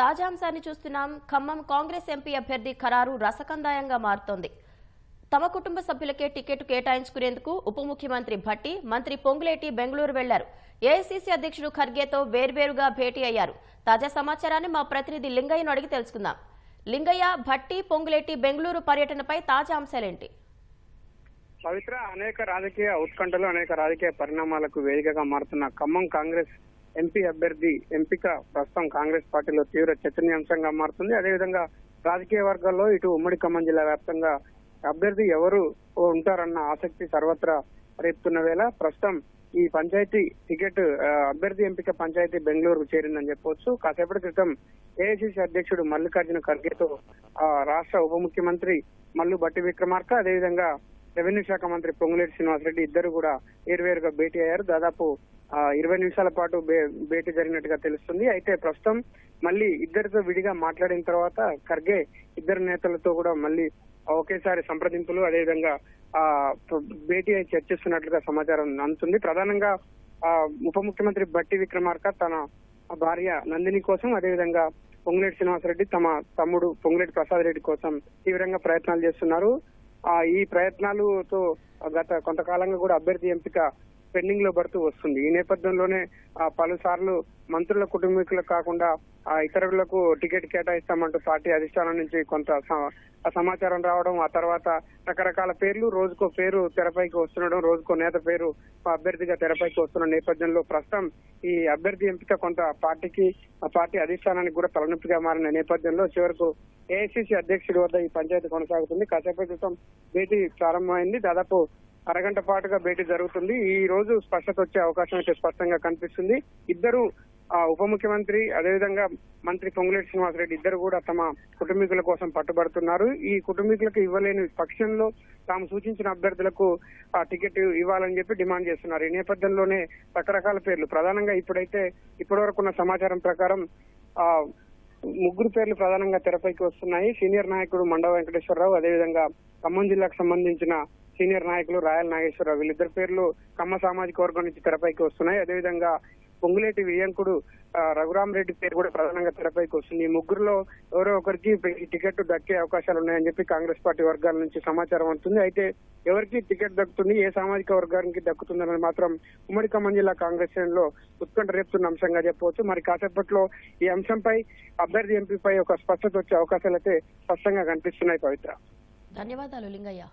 తాజా అంశాన్ని చూస్తున్నాం. ఖమ్మం కాంగ్రెస్ ఎంపీ అభ్యర్థి ఖరారు రసకందాయంగా మారుతోంది. తమ కుటుంబ సభ్యులకే టికెట్ కేటాయించుకునేందుకు ఉప ముఖ్యమంత్రి భట్టి మంత్రి పొంగులేటి బెంగళూరు వెళ్ళారు. ఏఐసీసీ అధ్యక్షుడు ఖర్గేతో వేర్వేరుగా భేటీ అయ్యారు. తాజా సమాచారాన్ని మా ప్రతినిధి లింగయ్యను అడిగి తెలుసుకుందాం. లింగయ్య భట్టి పొంగులేటి బెంగళూరు పర్యటనపై తాజా అంశాలేంటి? పవిత్ర అనేక రాజకీయ ఉత్కంఠలు అనేక రాజకీయ పరిణామాలకు వేదికగా మారుతున్న ఖమ్మం కాంగ్రెస్ ఎంపీ అభ్యర్థి ఎంపిక ప్రస్తుతం కాంగ్రెస్ పార్టీలో తీవ్ర చర్చనీయాంశంగా మారుతుంది. అదేవిధంగా రాజకీయ వర్గాల్లో ఇటు ఉమ్మడి ఖమ్మం జిల్లా వ్యాప్తంగా అభ్యర్థి ఎవరు ఉంటారన్న ఆసక్తి సర్వత్రా రేపుతున్న వేళ. ప్రస్తుతం ఈ పంచాయతీ టికెట్ అభ్యర్థి ఎంపిక పంచాయతీ బెంగళూరు చేరిందని చెప్పవచ్చు కాసేపటి క్రితం ఏఐసిసి అధ్యక్షుడు మల్లికార్జున ఖర్గేతో ఆ, రాష్ట్ర ఉప ముఖ్యమంత్రి మల్లు బట్టి విక్రమార్క అదేవిధంగా రెవెన్యూ శాఖ మంత్రి పొంగులేటి శ్రీనివాసరెడ్డి ఇద్దరు కూడా వేరువేరుగా భేటీ అయ్యారు. దాదాపు ఇరవై నిమిషాల పాటు భే- భేటీ జరిగినట్టుగా తెలుస్తుంది. అయితే ప్రస్తుతం మళ్ళీ ఇద్దరితో విడిగా మాట్లాడిన తర్వాత ఖర్గే ఇద్దరు నేతలతో కూడా మళ్ళీ ఒకేసారి సంప్రదింపులు అదేవిధంగా ఆ భేటీ అయి చర్చిస్తున్నట్లుగా సమాచారం అందుతుంది. ప్రధానంగా ఆ ఉప ముఖ్యమంత్రి బట్టి విక్రమార్క తన భార్య నందిని కోసం అదేవిధంగా పొంగులేటి శ్రీనివాసరెడ్డి తమ తమ్ముడు పొంగులేటి ప్రసాద్ రెడ్డి కోసం తీవ్రంగా ప్రయత్నాలు చేస్తున్నారు. ఆ ఈ ప్రయత్నాలతో గత కొంతకాలంగా కూడా అభ్యర్థి ఎంపిక పెండింగ్లో పడుతూ వస్తుంది. ఈ నేపథ్యంలోనే ఆ, పలుసార్లు మంత్రుల కుటుంబీకులకు కాకుండా ఆ ఇతరులకు టికెట్ కేటాయిస్తామంటూ పార్టీ అధిష్టానం నుంచి కొంత సమాచారం రావడం ఆ తర్వాత రకరకాల పేర్లు రోజుకో పేరు తెరపైకి వస్తుండడం రోజుకో నేత పేరు అభ్యర్థిగా తెరపైకి వస్తున్న నేపథ్యంలో ప్రస్తుతం ఈ అభ్యర్థి ఎంపిక కొంత పార్టీకి పార్టీ అధిష్టానానికి కూడా తలనొప్పిగా మారిన నేపథ్యంలో చివరకు ఏఐసిసి అధ్యక్షుడి వద్ద ఈ పంచాయతీ కొనసాగుతుంది. కాసేపటి క్రితం భేటీ ప్రారంభమైంది. దాదాపు అరగంట పాటుగా భేటీ జరుగుతుంది. ఈ రోజు స్పష్టత వచ్చే అవకాశం అయితే స్పష్టంగా కనిపిస్తుంది. ఇద్దరు ఉప ముఖ్యమంత్రి అదేవిధంగా మంత్రి పొంగులేటి శ్రీనివాసరెడ్డి ఇద్దరు కూడా తమ కుటుంబీకుల కోసం పట్టుబడుతున్నారు. ఈ కుటుంబీకులకు ఇవ్వలేని పక్షంలో తాము సూచించిన అభ్యర్థులకు ఆ టికెట్ ఇవ్వాలని చెప్పి డిమాండ్ చేస్తున్నారు. ఈ నేపథ్యంలోనే రకరకాల పేర్లు ప్రధానంగా ఇప్పుడైతే ఇప్పటివరకు ఉన్న సమాచారం ప్రకారం ఆ ముగ్గురు పేర్లు ప్రధానంగా తెరపైకి వస్తున్నాయి. సీనియర్ నాయకుడు మండవ వెంకటేశ్వరరావు అదేవిధంగా ఖమ్మం జిల్లాకు సంబంధించిన సీనియర్ నాయకులు రాయల్ నాగేశ్వరరావు వీళ్ళిద్దరి పేర్లు కమ్మ సామాజిక వర్గం నుంచి తెరపైకి వస్తున్నాయి. అదేవిధంగా పొంగులేటి వియంకుడు రఘురామ్ రెడ్డి పేరు కూడా ప్రధానంగా తెరపైకి వస్తుంది. ఈ ముగ్గురులో ఎవరో ఒకరికి ఈ టికెట్ దక్కే అవకాశాలు ఉన్నాయని చెప్పి కాంగ్రెస్ పార్టీ వర్గాల నుంచి సమాచారం అందుతుంది. అయితే ఎవరికి టికెట్ దక్కుతుంది ఏ సామాజిక వర్గానికి దక్కుతుందని మాత్రం ఉమ్మడి ఖమ్మం జిల్లా కాంగ్రెస్ శ్రేణిలో ఉత్కంఠ రేపుతున్న అంశంగా చెప్పవచ్చు. మరి కాసేపట్లో ఈ అంశంపై అభ్యర్థి ఎంపీపై ఒక స్పష్టత వచ్చే అవకాశాలు అయితే స్పష్టంగా కనిపిస్తున్నాయి పవిత్ర. ధన్యవాదాలు లింగయ్య.